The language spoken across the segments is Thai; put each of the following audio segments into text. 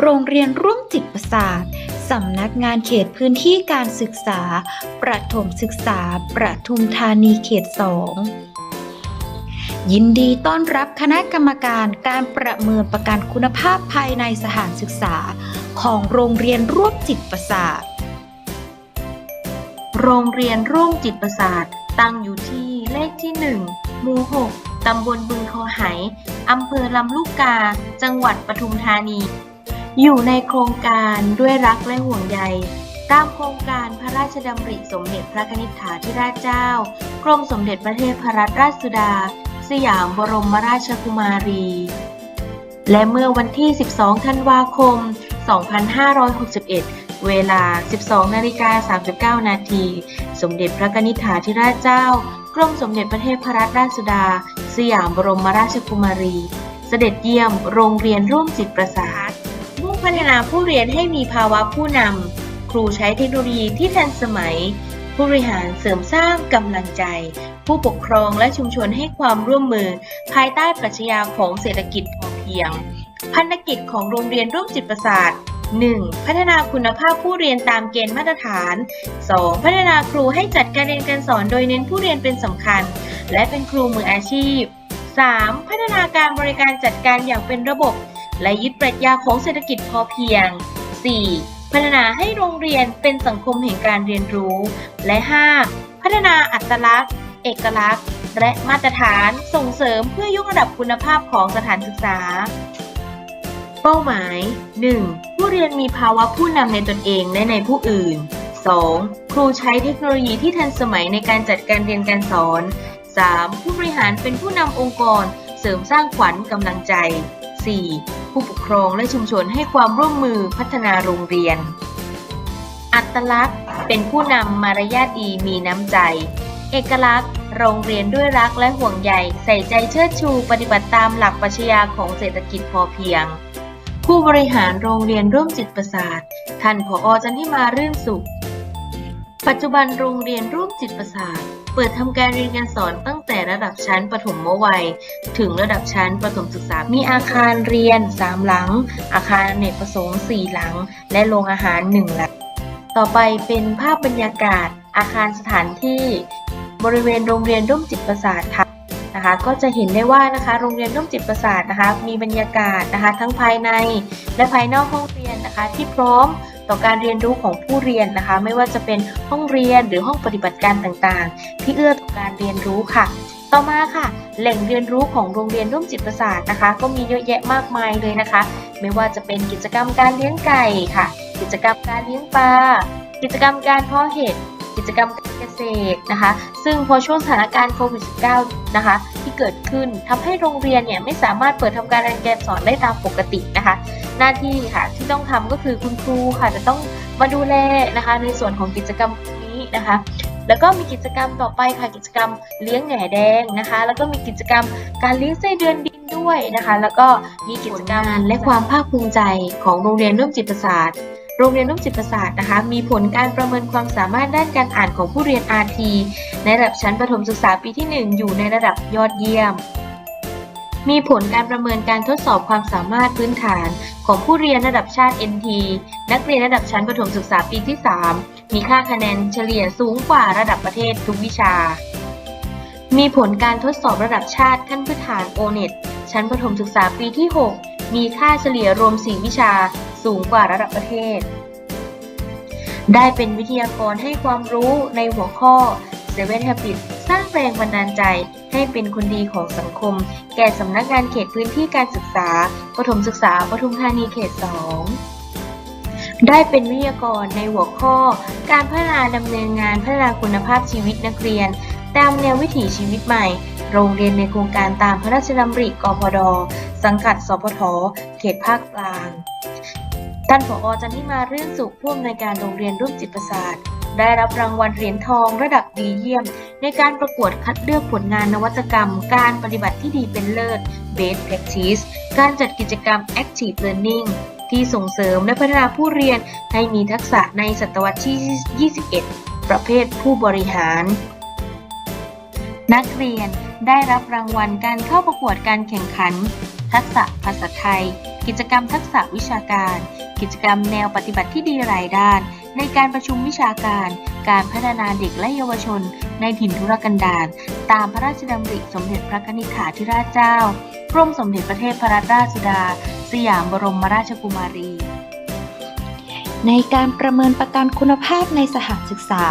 โรงเรียนร่วมจิตประสาทสำนักงานเขตพื้นที่การศึกษา ประถมศึกษา ประทุมธานีเขต2ยินดีต้อนรับคณะกรรมการการประเมินประกันคุณภาพภายในสถานศึกษา ของโรงเรียนร่วมจิตประสาท โรงเรียนร่วมจิตประสาท ตั้งอยู่ที่เลขที่ 1 หมู่ 6 ตำบลบึงคอไหอำเภอลำลูกกา จังหวัดปทุมธานี อยู่ในโครงการด้วยรักและห่วงใย ตามโครงการพระราชดำริสมเด็จพระนิธิถาธิราชเจ้า กรมสมเด็จพระเทพรัตนราชสุดา สยามบรมราชกุมารี และเมื่อวันที่ 12 ธันวาคม 2561 เวลา 12 นาฬิกา 39 นาที สมเด็จพระนิธิถาธิราชเจ้า กรมสมเด็จพระเทพรัตนราชสุดา สยามบรมราชกุมารี เสด็จเยี่ยมโรงเรียนร่วมจิตประสาท พัฒนาผู้เรียนให้มีภาวะผู้นำ ครูใช้เทคโนโลยีที่ทันสมัย ผู้บริหารเสริมสร้างกำลังใจ ผู้ปกครองและชุมชนให้ความร่วมมือ ภายใต้ปรัชญาของเศรษฐกิจพอเพียง พันธกิจของโรงเรียนร่วมจิตประสาท 1. พัฒนาคุณภาพผู้เรียนตามเกณฑ์มาตรฐาน 2. พัฒนาครูให้จัดการเรียนการสอนโดยเน้นผู้เรียนเป็นสำคัญ และเป็นครูมืออาชีพ 3. พัฒนาการบริการจัดการอย่างเป็นระบบ และยึดปรัชญาของเศรษฐกิจพอเพียง 4. พัฒนาให้โรงเรียนเป็นสังคมแห่งการเรียนรู้ และ 5. พัฒนาอัตลักษณ์ เอกลักษณ์ และมาตรฐานส่งเสริมเพื่อยกระดับคุณภาพของสถานศึกษา เป้าหมาย 1. ผู้เรียนมีภาวะผู้นำในตนเองและในผู้อื่น 2. ครูใช้เทคโนโลยีที่ทันสมัยในการจัดการเรียนการสอน 3. ผู้บริหารเป็นผู้นำองค์กร เสริมสร้างขวัญกำลังใจ 4. ผู้ปกครองและชุมชนให้ความร่วมมือพัฒนาโรงเรียน อัตลักษณ์ เป็นผู้นำมารยาทดีมีน้ำใจ เอกลักษณ์ โรงเรียนด้วยรักและห่วงใยใส่ใจเชิดชูปฏิบัติตามหลักปรัชญาของเศรษฐกิจพอเพียง ผู้บริหารโรงเรียนร่วมจิตประสาทท่านผอจันทิมารื่นสุข ปัจจุบันโรงเรียนร่วมจิตประสาท เปิดทำการเรียนการสอนตั้งแต่ระดับชั้นประถมวัย ถึงระดับชั้นประถมศึกษา มีอาคารเรียน 3 หลัง อาคารเนกประสงค์ 4 หลัง และโรงอาหาร 1 หลัง ต่อไปเป็นภาพบรรยากาศ อาคารสถานที่ บริเวณโรงเรียนร่วมจิตประสาทค่ะนะคะก็จะเห็นได้ว่านะคะโรงเรียนร่วมจิตประสาทนะคะมีบรรยากาศนะคะทั้งภายในและภายนอกห้องเรียนนะคะที่พร้อม ต่อการเรียนรู้ของผู้เรียนนะคะ ไม่ว่าจะเป็นห้องเรียนหรือห้องปฏิบัติการต่างๆ ที่เอื้อต่อการเรียนรู้ค่ะต่อมาค่ะ แหล่งเรียนรู้ของโรงเรียนร่วมจิตประสาทนะคะ ก็มีเยอะแยะมากมายเลยนะคะ ไม่ว่าจะเป็นกิจกรรมการเลี้ยงไก่ค่ะ กิจกรรมการเลี้ยงปลากิจกรรมการเพาะเห็ด กิจกรรมการเกษตรนะคะ ซึ่งพอช่วงสถานการณ์โควิด -19 นะคะ ที่เกิดขึ้นทำให้โรงเรียนเนี่ยไม่สามารถเปิดทำการเรียนการสอนได้ตามปกตินะคะ หน้าที่ค่ะที่ต้องทำก็คือคุณครูค่ะจะต้องมาดูแลนะคะ ในส่วนของกิจกรรมนี้นะคะแล้วก็มีกิจกรรมต่อไปค่ะกิจกรรมเลี้ยงแหน่แดงนะคะ แล้วก็มีกิจกรรมการเลี้ยงไส้เดือนดินด้วยนะคะ แล้วก็มีกิจกรรมและความภาคภูมิใจของโรงเรียนร่วมจิตประสาท โรงเรียนร่มจิตประสาทนะคะ มีผลการประเมินความสามารถด้านการอ่านของผู้เรียน RT ในระดับชั้นประถมศึกษาปีที่ 1 อยู่ในระดับยอดเยี่ยม มีผลการประเมินการทดสอบความสามารถพื้นฐานของผู้เรียนระดับชาติ NT นักเรียนระดับชั้นประถมศึกษาปีที่ 3 มีค่าคะแนนเฉลี่ยสูงกว่าระดับประเทศทุกวิชา มีผลการทดสอบระดับชาติขั้นพื้นฐาน O-NET ชั้นประถมศึกษาปีที่ 6 มีค่าเฉลี่ยรวม 4 วิชา สูงกว่าระดับประเทศ ได้เป็นวิทยากรให้ความรู้ในหัวข้อ Seven Habits สร้างแรงบันดาลใจให้เป็นคนดีของสังคม แก่สำนักงานเขตพื้นที่การศึกษาประถมศึกษาปทุมธานีเขต 2 ได้เป็นวิทยากรในหัวข้อ การพัฒนาดำเนินงานพัฒนาคุณภาพชีวิตนักเรียน ตามแนววิถีชีวิตใหม่ โรงเรียนในโครงการตามพระราชดำริกพด สังกัด สพท เขตภาคกลาง ท่านผอจันทิมาเรื่นสุขผู้อำนวยการโรงเรียนรูปจิตประสาทได้รับรางวัลเหรียญทองระดับดีเยี่ยม ในการประกวดคัดเลือกผลงานนวัตกรรม การปฏิบัติที่ดีเป็นเลิศ Best Practice การจัดกิจกรรม Active Learning ที่ส่งเสริมและพัฒนาผู้เรียนให้มีทักษะในศตวรรษที่ 21 ประเภทผู้บริหาร นักเรียนได้รับรางวัลการเข้าประกวดการแข่งขัน ทักษะภาษาไทย กิจกรรมทักษะวิชาการ กิจกรรมแนวปฏิบัติที่ดีรายด้าน ในการประชุมวิชาการ การพัฒนาเด็กและเยาวชน ในถิ่นทุรกันดารตามพระราชดำริสมเด็จพระนิธิาธิราชเจ้ากรมสมเด็จพระเทพรัตนราชสุดา สยามบรมราชกุมารี ในการประเมินประกันคุณภาพในสถานศึกษา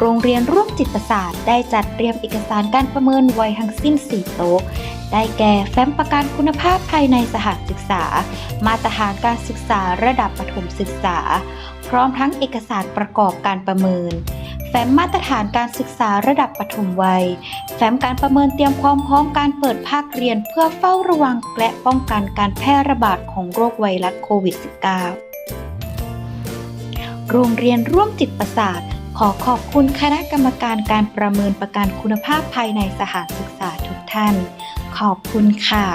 โรงเรียนร่วมจิตประสาทได้จัดเตรียมเอกสารการประเมินไว้ทั้งสิ้น 4 โต๊ะ ได้แก่แฟ้มประกันคุณภาพภายในสถานศึกษา มาตรฐานการศึกษาระดับประถมศึกษา พร้อมทั้งเอกสารประกอบการประเมิน แฟ้มมาตรฐานการศึกษาระดับปฐมวัย แฟ้มการประเมินเตรียมความพร้อมการเปิดภาคเรียนเพื่อเฝ้าระวังและป้องกันการแพร่ระบาดของโรคไวรัสโควิด -19 โรงเรียนร่วมจิตประสาทขอขอบคุณคณะกรรมการการประเมินประกันคุณภาพภายในสถานศึกษาทุกท่าน ขอบคุณค่ะ